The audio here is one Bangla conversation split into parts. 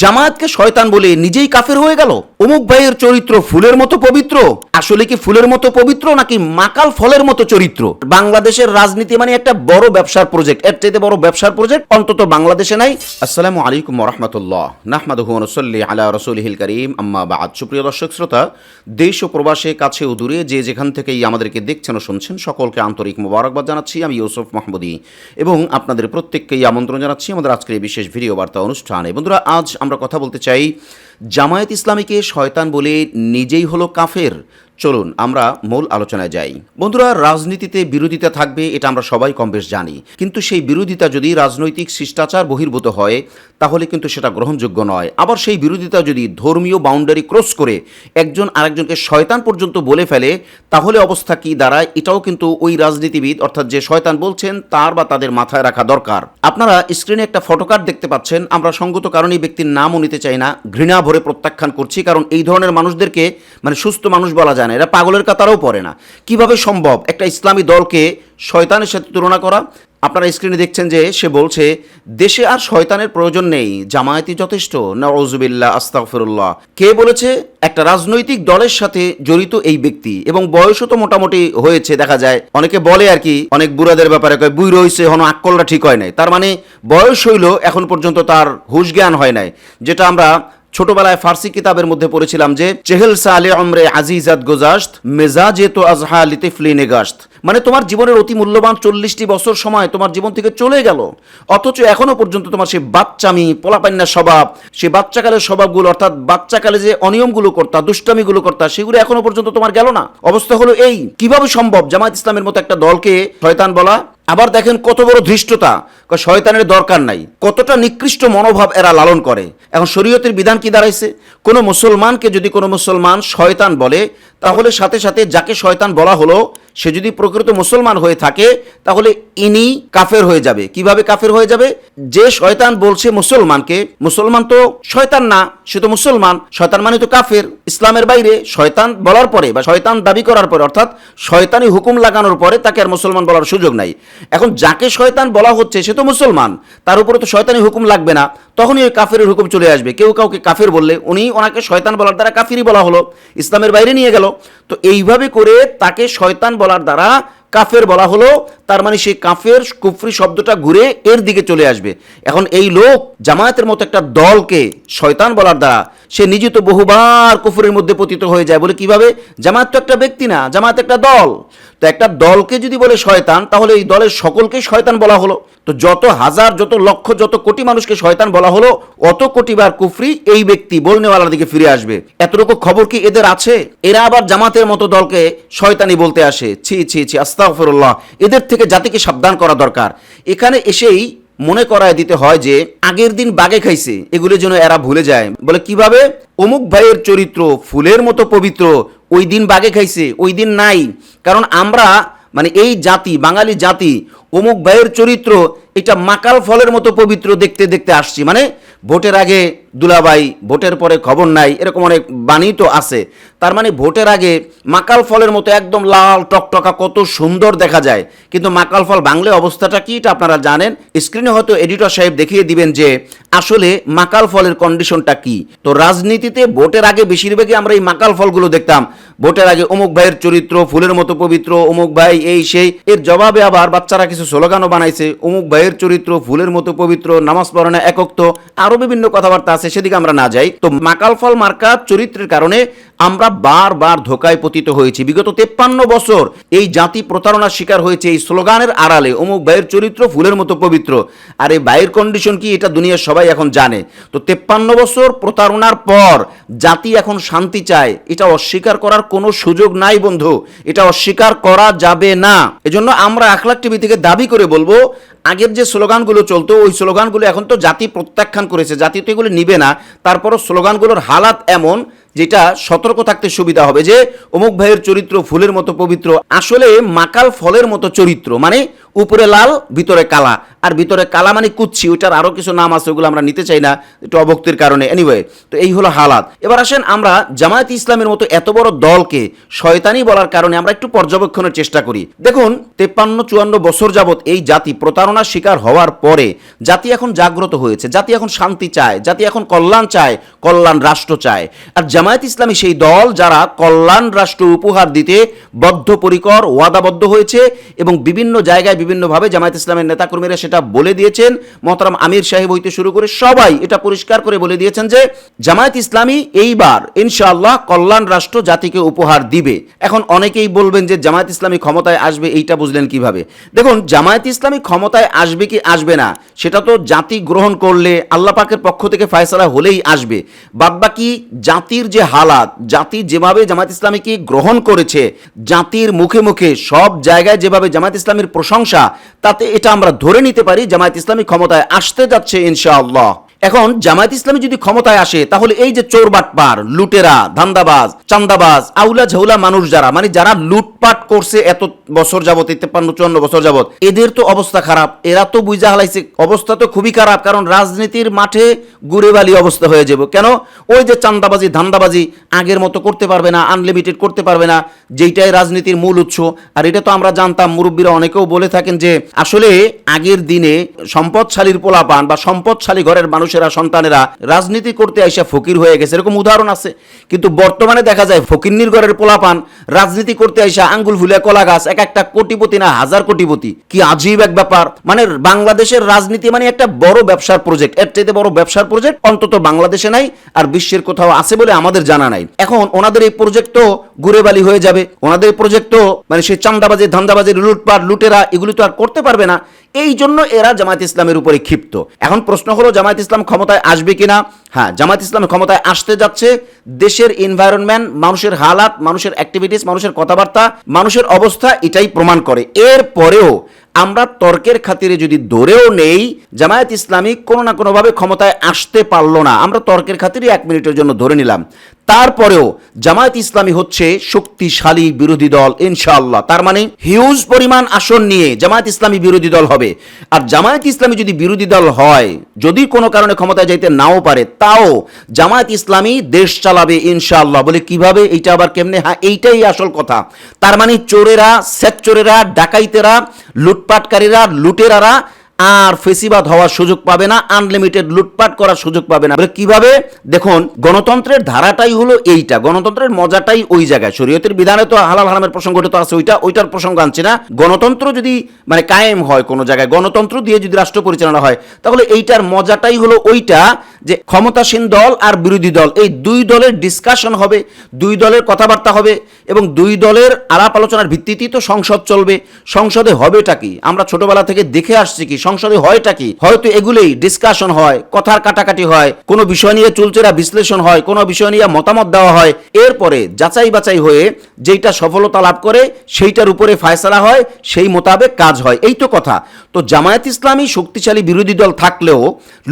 জামায়াতকে শয়তান বলে নিজেই কাফের হয়ে গেল? অমুক ভাইয়ের চরিত্র ফুলের মতো পবিত্র। আসলে কি ফুলের মতো পবিত্র নাকি মাকাল ফলের মতো চরিত্র? বাংলাদেশের রাজনীতি মানে একটা বড় ব্যবসার প্রজেক্ট এর চাইতে বড় ব্যবসার প্রজেক্ট অন্তত বাংলাদেশে নাই। আসসালামু আলাইকুম রহমতুল্লাহ নাহমাদুহু ওয়া নুসাল্লি আলা রাসূলিহিল করিম। আম্মা বাদ। সুপ্রিয় দর্শক, শ্রোতা, দেশ ও প্রবাসে, কাছে ও দূরে যে যেখান থেকেই আমাদেরকে দেখছেন ও শুনছেন, সকলকে আন্তরিক মোবারকবাদ জানাচ্ছি। আমি ইউসুফ মাহমুদি এবং আপনাদের প্রত্যেককেই আমন্ত্রণ জানাচ্ছি আমাদের আজকের এই বিশেষ ভিডিও বার্তা অনুষ্ঠানে। বন্ধুরা, আজ আমরা কথা বলতে চাই। জামায়াত ইসলামীকে শয়তান বলে নিজেই হলো কাফের। চলুন, আমরা মূল আলোচনায় যাই। বন্ধুরা, রাজনীতিতে বিরোধিতা থাকবে, এটা আমরা সবাই কম বেশ জানি। কিন্তু সেই বিরোধিতা যদি রাজনৈতিক শিষ্টাচার বহির্ভূত হয়, তাহলে কিন্তু সেটা গ্রহণযোগ্য নয়। আবার সেই বিরোধিতা যদি ধর্মীয় বাউন্ডারি ক্রস করে, একজন আরেকজনকে শয়তান পর্যন্ত বলে ফেলে, তাহলে অবস্থা কি দাঁড়ায়? এটাও কিন্তু ওই রাজনীতিবিদ, অর্থাৎ যে শয়তান বলছেন, তার বা তাদের মাথায় রাখা দরকার। আপনারা স্ক্রিনে একটা ফটোকার্ড দেখতে পাচ্ছেন, আমরা সঙ্গত কারণে ব্যক্তির নামও নিতে চাই না, ঘৃণা ভরে প্রত্যাখ্যান করছি, কারণ এই ধরনের মানুষদেরকে মানে সুস্থ মানুষ বলা যায় না এরা পাগলের কাতারও পড়ে না। কীভাবে সম্ভব? একটা ইসলামী দলকে শয়তানের সাথে তুলনা করা? আপনারা স্ক্রিনে দেখছেন যে সে বলছে, দেশে আর শয়তানের প্রয়োজন নেই জামায়াতি যথেষ্ট। নওয়াজুবিল্লাহ আস্তাগফিরুল্লাহ। কে বলেছে? একটা রাজনৈতিক দলের সাথে জড়িত এই ব্যক্তি। এবং বয়সও তো মোটামুটি হয়েছে, দেখা যায়। অনেকে বলে আর কি, অনেক বুড়াদের ব্যাপারে কয় বুই রয়েছে হন আক্কলটা ঠিক হয় নাই। তার মানে বয়স হইল, এখন পর্যন্ত তার হুশ জ্ঞান হয় নাই। যেটা আমরা ছোটবেলায় ফার্সি কিতাবের মধ্যে পড়েছিলাম যে, চেহেল সালে অমরে আজিজাত গোজাস্ত মেজাজে তো আজহা লিতিফলি নেগাস্ত মানে তোমার জীবনের অতি মূল্যবান চল্লিশটি বছর সময় তোমার জীবন থেকে চলে গেল। অথচ এখনও পর্যন্ত তোমার সেই বাচ্চামি, পোলাপান্না স্বভাব সেই বাচ্চাকালের স্বভাবগুলো, অর্থাৎ বাচ্চাকালে যে অনিয়মগুলো করতা, দুষ্টামিগুলো করতা, সেগুলো এখনও পর্যন্ত তোমার গেল না। অবস্থা হলো এই। কীভাবে সম্ভব? জামায়াত ইসলামের মতো একটা দলকে শয়তান বলা আবার দেখেন কত বড় ধৃষ্টতা। শয়তানের দরকার নাই। কতটা নিকৃষ্ট মনোভাব এরা লালন করে। এখন শরীয়তের বিধান কি দাঁড়াইছে? কোনো মুসলমানকে যদি কোনো মুসলমান শয়তান বলে, তাহলে সাথে সাথে যাকে শয়তান বলা হলো সে যদি প্রকৃত মুসলমান হয়ে থাকে, তাহলে ইনি কাফের হয়ে যাবে। কীভাবে কাফের হয়ে যাবে? যে শয়তান বলছে মুসলমানকে, মুসলমান তো শয়তান না, সে তো মুসলমান। শয়তান মানে তো কাফের। ইসলামের বাইরে শয়তান বলার পরে বা শয়তান দাবি করার পরে, অর্থাৎ শয়তানি হুকুম লাগানোর পরে তাকে আর মুসলমান বলার সুযোগ নাই। এখন যাকে শয়তান বলা হচ্ছে, সে তো মুসলমান। তার উপরে তো শয়তানি হুকুম লাগবে না। তখনই ওই কাফের হুকুম চলে আসবে। কেউ কাউকে কাফের বললে উনি ওনাকে শয়তান বলার দ্বারা কাফিরই বলা হলো। ইসলামের বাইরে নিয়ে গেল। তো এইভাবে করে তাকে শয়তান বলার দ্বারা কাফের বলা হলো, তার মানে সেই কাফের কুফরি শব্দটা ঘুরে এর দিকে চলে আসবে। এখন এই লোক জামায়াতের মতো একটা দলকে শয়তান বলার দ্বারা সে নিজে তো বহুবার কুফরের মধ্যে পতিত হয়ে যায়। বলে কীভাবে? জামায়াত তো একটা ব্যক্তি না জামায়াত একটা দল। তো একটা দলকে যদি বলে শয়তান, তাহলে এই দলের সকলকে শয়তান বলা হলো। তো যত হাজার, যত লক্ষ, যত কোটি মানুষকে শয়তান বলা হলো, অত কোটিবার কুফরি এই ব্যক্তি বলনেওয়ালার দিকে ফিরে আসবে। এতটুকু খবর কি এদের আছে? এরা আবার জামাতের মতো দলকে শয়তানি বলতে আসে। ছি ছি ছি, আস্তাগফিরুল্লাহ। এদের থেকে জাতিকে সাবধান করা দরকার। এখানে এসেই মনে করায় দিতে হয় যে, আগের দিন বাগে খাইছে, এগুলো যেন এরা ভুলে যায়। বলে কীভাবে? অমুক ভাইয়ের চরিত্র, ফুলের মতো পবিত্র, ওই দিন বাগে খাইছে, ওই দিন নাই। কারণ আমরা মানে এই জাতি, বাঙালি জাতি অমুক ভাইয়ের চরিত্র, এটা মাকাল ফলের মতো পবিত্র দেখতে দেখতে আসছি। মানে ভোটের আগে দুলাবাই ভোটের পরে খবর নাই, এরকম অনেক বাণী তো আছে। তার মানে ভোটের আগে মাকাল ফলের মতো একদম লাল টকটকা কত সুন্দর দেখা যায়। কিন্তু মাকাল ফল বাংলা অবস্থাটা কি, এটা আপনারা জানেন। স্ক্রিনে হয়তো এডিটর সাহেব দেখিয়ে দিবেন যে আসলে মাকাল ফলের কন্ডিশনটা কি। তো রাজনীতিতে ভোটের আগে বেশিরভাগই আমরা এই মাকাল ফলগুলো দেখতাম। ভোটের আগে অমুক ভাইয়ের চরিত্র, ফুলের মতো পবিত্র, অমুক ভাই এই সেই, এর জবাবে আবার বাচ্চারা কিছু স্লোগানও বানাইছে। অমুক ভাইয়ের চরিত্র, ফুলের মতো পবিত্র, নামাজ পড়ানো একক্ত, আরও বিভিন্ন কথাবার্তা আছে, সেদিকে আমরা না যাই। তো মাকাল ফল মার্কা চরিত্রের কারণে আমরা বারবার ধোকায় পতিত হয়েছি। বিগত তেপ্পান্ন বছর এই জাতি প্রতারণার শিকার হয়েছে এই স্লোগানের আড়ালে, অমুক ভাইয়ের চরিত্র ফুলের মতো পবিত্র। আর এই ভাইয়ের কন্ডিশন কি এটা দুনিয়ার সবাই এখন জানে। তো তেপ্পান্ন বছর প্রতারণার পর জাতি এখন শান্তি চায়। এটা অস্বীকার করার কোনো সুযোগ নাই বন্ধু। এটা অস্বীকার করা যাবে না। এজন্য আমরা আখলাক টিভি থেকে দাবি করে বলব, আগের যে স্লোগানগুলো চলতো, ওই স্লোগানগুলো এখন তো জাতি প্রত্যাখ্যান করেছে। জাতি তো এগুলো নিবে না। তারপরও স্লোগানগুলোর হালাত এমন যেটা সতর্ক থাকতে সুবিধা হবে যে অমুক ভাইয়ের চরিত্র ফুলের মতো পবিত্র, আসলে মাকাল ফলের মতো চরিত্র মানে উপরে লাল, ভিতরে কালা। আর ভিতরে কালামানি কুচ্ছি, ওইটার আরও কিছু নাম আছে, ওগুলো আমরা নিতে চাই না, একটু অভক্তির কারণে। এনিওয়ে তো এই হলো হালাত। এবার আসেন আমরা জামায়াত ইসলামের মতো এত বড় দলকে শয়তানি বলার কারণে আমরা একটু পর্যবেক্ষণের চেষ্টা করি। দেখুন, তেপ্পান্ন, চুয়ান্ন বছর যাবৎ এই জাতি প্রতারণার শিকার হওয়ার পরে জাতি এখন জাগ্রত হয়েছে, জাতি এখন শান্তি চায়, জাতি এখন কল্যাণ চায়, কল্যাণ রাষ্ট্র চায়। আর জামায়াত ইসলামী সেই দল যারা কল্যাণ রাষ্ট্র উপহার দিতে বদ্ধপরিকর, ওয়াদাবদ্ধ হয়েছে এবং বিভিন্ন জায়গায় বিভিন্নভাবে জামায়াত ইসলামের নেতাকর্মীরা সেটা বলে দিয়েছেন মহতারাম আমির সাহেব হইতে শুরু করে সবাই এটা পরিষ্কার করে বলে দিয়েছেন যে, জামায়াত ইসলামী এইবার ইনশাআল্লাহ কল্যাণ রাষ্ট্র জাতিকে উপহার দিবে। এখন অনেকেই বলবেন যে, জামায়াত ইসলামী ক্ষমতায় আসবে, এইটা বুঝলেন কীভাবে? দেখুন, জামায়াত ইসলামী ক্ষমতায় আসবে কি আসবে না, সেটা তো জাতি গ্রহণ করলে আল্লাহ পাকের পক্ষ থেকে ফয়সালা হলেই আসবে। বাদবাকি জাতির যে হালাত, জাতি যেভাবে জামায়াত ইসলামীকে গ্রহণ করেছে, জাতির মুখে মুখে সব জায়গায় যেভাবে জামায়াত ইসলামীর প্রশংসা, তাতে এটা আমরা ধরে নিতে পারি জামায়াত ইসলামী ক্ষমতায় আসতে যাচ্ছে ইনশাআল্লাহ। এখন জামায়াত ইসলামী যদি ক্ষমতায় আসে, তাহলে এই যে চোর বাটপার, লুটেরা, ধান্দাবাজ, চান্দাবাজ, আউলা ঝাউলা মানুষ যারা মানে যারা লুটপাট করছে এত বছর যাবত, তেপ্পান্ন, চুয়ান্ন বছর যাবত, এদের তো অবস্থা খারাপ। এরা তো বুঝা হালাইছে, অবস্থা তো খুবই খারাপ, কারণ রাজনীতির মাঠে গুড়েবালি অবস্থা হয়ে যাব। কেন? ওই যে চান্দাবাজি, ধান্দাবাজি আগের মতো করতে পারবে না আনলিমিটেড করতে পারবে না, যেইটাই রাজনীতির মূল উৎস। আর এটা তো আমরা জানতাম, মুরব্বীরা অনেকেও বলে থাকেন যে, আসলে আগের দিনে সম্পদশালীর পোলাপান বা সম্পদশালী ঘরের মানুষেরা, সন্তানেরা রাজনীতি করতে আইসা ফকির হয়ে গেছে, এরকম উদাহরণ আছে। কিন্তু বর্তমানে দেখা যায় ফকিন্নির ঘরের পোলাপান রাজনীতি করতে আইসা আঙ্গুল ফুলে কলা গাছ, এক একটা কোটিপতি না হাজার কোটিপতি। কি আজীব এক ব্যাপার। মানে বাংলাদেশের রাজনীতি মানে একটা বড় ব্যবসার প্রজেক্ট এর চাইতে বড় ব্যবসার প্রজেক্ট অন্তত বাংলাদেশে নাই আর বিশ্বের কোথাও আছে বলে আমাদের জানা নাই। এখন ওনাদের এই প্রজেক্ট তো ঘুরে বালি হয়ে যাবে। ওনাদের প্রজেক্ট তো মানে সেই চান্দাবাজি, ধান্দাবাজি, লুটপাট, লুটেরা এগুলি তো আর করতে পারবে না। এই জন্য এরা জামায়াত ইসলামের উপরে ক্ষিপ্ত। এখন প্রশ্ন হলো, জামায়াত ইসলাম ক্ষমতায় আসবে কিনা? হ্যাঁ জামায়াত ইসলাম ক্ষমতায় আসতে যাচ্ছে। দেশের এনভায়রনমেন্ট মানুষের হালাত, মানুষের অ্যাক্টিভিটিস মানুষের কথাবার্তা, মানুষের অবস্থা এটাই প্রমাণ করে। এর পরেও আমরা তর্কের খাতিরে যদি ধরেও নেই, জামায়াত ইসলামী কোনো না কোনোভাবে ক্ষমতায় আসতে পারল না। আমরা তর্কের খাতিরে এক মিনিটের জন্য ধরে নিলাম। তারপরেও জামায়াত ইসলামী হচ্ছে শক্তিশালী বিরোধী দল, ইনশাআল্লাহ। তার মানে হিউজ পরিমাণ আসন নিয়ে জামায়াত ইসলামী বিরোধী দল হবে। আর জামায়াত ইসলামী যদি বিরোধী দল হয়, যদি কোনো কারণে ক্ষমতায় যাইতে নাও পারে, তাও জামায়াত ইসলামী দেশ চালাবে, ইনশাআল্লাহ। বলে কীভাবে? এইটা আবার কেমনে? হ্যাঁ এইটাই আসল কথা। তার মানে চোরেরা সেচ্চোরেরা ডাকাইতেরা, লুটপাটকারীরা, লুটেরারা আর ফেসিবাদ হওয়ার সুযোগ পাবে না আনলিমিটেড লুটপাট করার সুযোগ পাবে না। কীভাবে? দেখুন, গণতন্ত্রের ধারাটাই হলো এইটা। গণতন্ত্রের মজাটাই ওই জায়গায়। শরীয়তের বিধানে তো হালাল হারামের প্রসঙ্গটা তো আছে, ওইটা ওইটার প্রসঙ্গ আনছে না। গণতন্ত্র যদি মানে কায়েম হয় কোনো জায়গায়, গণতন্ত্র দিয়ে যদি রাষ্ট্র পরিচালনা হয়, তাহলে এইটার মজাটাই হলো ওইটা যে ক্ষমতাসীন দল আর বিরোধী দল, এই দুই দলের ডিসকাশন হবে, দুই দলের কথাবার্তা হবে এবং দুই দলের আলাপ আলোচনার ভিত্তিতেই তো সংসদ চলবে। সংসদে হবেটা কি? আমরা ছোটবেলা থেকে দেখে আসছি কি, সংসদে হয়টা কি? হয়তো এগুলোই ডিসকাশন হয়, কথার কাটাকাটি হয়, কোনো বিষয় নিয়ে চুলচেরা বিশ্লেষণ হয়, কোনো বিষয় নিয়ে মতামত দেওয়া হয়। এরপরে যাচাই বাছাই হয়ে যেইটা সফলতা লাভ করে, সেইটার উপরে ফায়সালা হয়, সেই মোতাবেক কাজ হয়। এই তো কথা। তো জামায়াত ইসলামী শক্তিশালী বিরোধী দল থাকলেও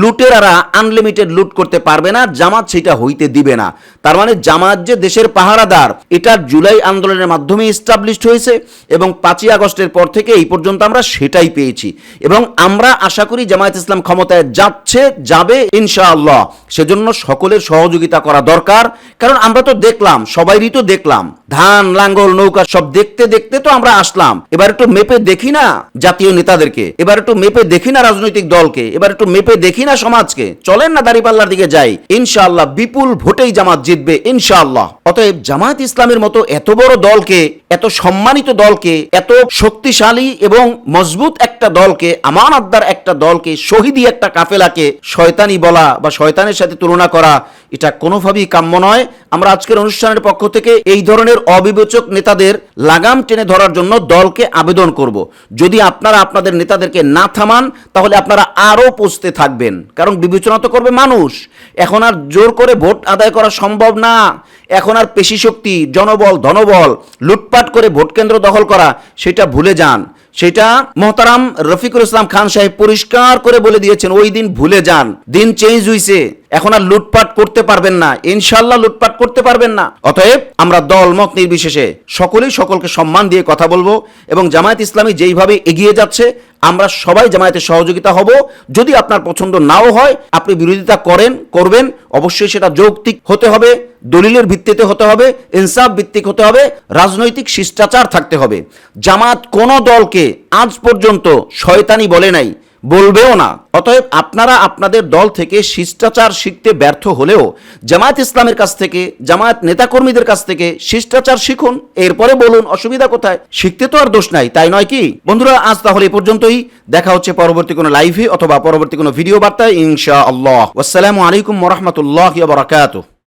লুটেরারা আনলিমিটেড লুট করতে পারবে না, জামাত সেটা হইতে দিবে না। তার মানে জামাত যে দেশের পাহারাদার, এটা জুলাই আন্দোলনের মাধ্যমে ইস্টাবলিশড হয়েছে এবং পাঁচই আগস্টের পর থেকে এই পর্যন্ত আমরা সেটাই পেয়েছি। এবং আমরা আশা করি জামায়াত ইসলাম ক্ষমতায় যাচ্ছে, যাবে ইনশাআল্লাহ। সেজন্য সকলের সহযোগিতা করা দরকার। কারণ আমরা তো দেখলাম, সবাইরই তো দেখলাম। ধান, লাঙ্গল, নৌকা সব দেখতে দেখতে তো আমরা আসলাম। এবার একটু মেপে দেখি না জাতীয় নেতাদেরকে। এবার একটু মেপে দেখি না রাজনৈতিক দলকে। এবার একটু মেপে দেখি না সমাজকে। চলেন না দাঁড়িপাল্লার দিকে যাই। ইনশাআল্লাহ বিপুল ভোটেই জামাত জিতবে, ইনশাআল্লাহ। অতএব জামায়াত ইসলামের মতো এত বড় দলকে, এত সম্মানিত দলকে, এত শক্তিশালী এবং মজবুত একটা দলকে, আমানতদার একটা দলকে, শহীদি একটা কাফেলাকে শয়তানি বলা বা শয়তানের সাথে তুলনা করা এটা কোনোভাবেই কাম্য নয়। আমরা আজকের অনুষ্ঠানের পক্ষ থেকে এই ধরনের অবিবেচক নেতাদের লাগাম টেনে ধরার জন্য দলকে আবেদন করব। যদি আপনারা আপনাদের নেতাদেরকে না থামান, তাহলে আপনারা আরও পুষতে থাকবেন। কারণ বিবেচনা তো করবে মানুষ। এখন আর জোর করে ভোট আদায় করা সম্ভব না। এখন আর পেশি শক্তি, জনবল, ধনবল, লুটপাট করে ভোট কেন্দ্র দখল করা, সেটা ভুলে যান। সেটা মহতারাম রফিকুল ইসলাম খান সাহেব পরিষ্কার করে বলে দিয়েছেন, ওই দিন ভুলে যান। দিন চেঞ্জ হইছে। এখন আর লুটপাট করতে পারবেন না। ইনশাল্লাহ লুটপাট করতে পারবেন না। অতএব আমরা দল, মত নির্বিশেষে সকলেই সকলকে সম্মান দিয়ে কথা বলব এবং জামায়াত ইসলামী যেইভাবে এগিয়ে যাচ্ছে, আমরা সবাই জামায়াতে সহযোগিতা হব। যদি আপনার পছন্দ নাও হয়, আপনি বিরোধিতা করেন, করবেন, অবশ্যই সেটা যৌক্তিক হতে হবে, দলিলের ভিত্তিতে হতে হবে, ইনসাফ ভিত্তিক হতে হবে, রাজনৈতিক শিষ্টাচার থাকতে হবে। জামাত কোনো দলকে আজ পর্যন্ত শয়তানি বলে নাই। বলবেও না। অতএব আপনারা আপনাদের দল থেকে শিষ্টাচার শিখতে ব্যর্থ হলেও জামায়াত ইসলামের কাছ থেকে, জামায়াত নেতাকর্মীদের কাছ থেকে শিষ্টাচার শিখুন। এরপরে বলুন, অসুবিধা কোথায়? শিখতে তো আর দোষ নাই, তাই নয় কি? বন্ধুরা, আজ তাহলে এই পর্যন্তই। দেখা হচ্ছে পরবর্তী কোনো লাইভে অথবা পরবর্তী কোনো ভিডিও বার্তায় ইনশা আল্লাহ আসসালামু আলাইকুম রহমতুল্লাহ বারাকাতুহ।